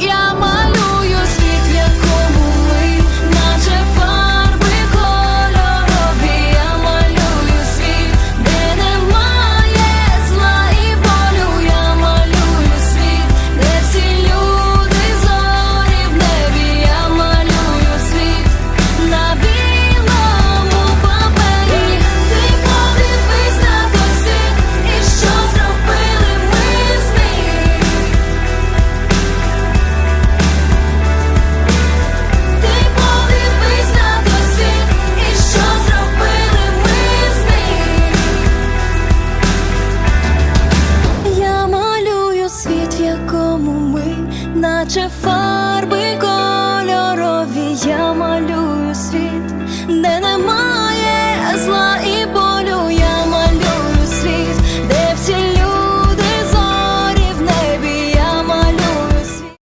Yağmur 那这风。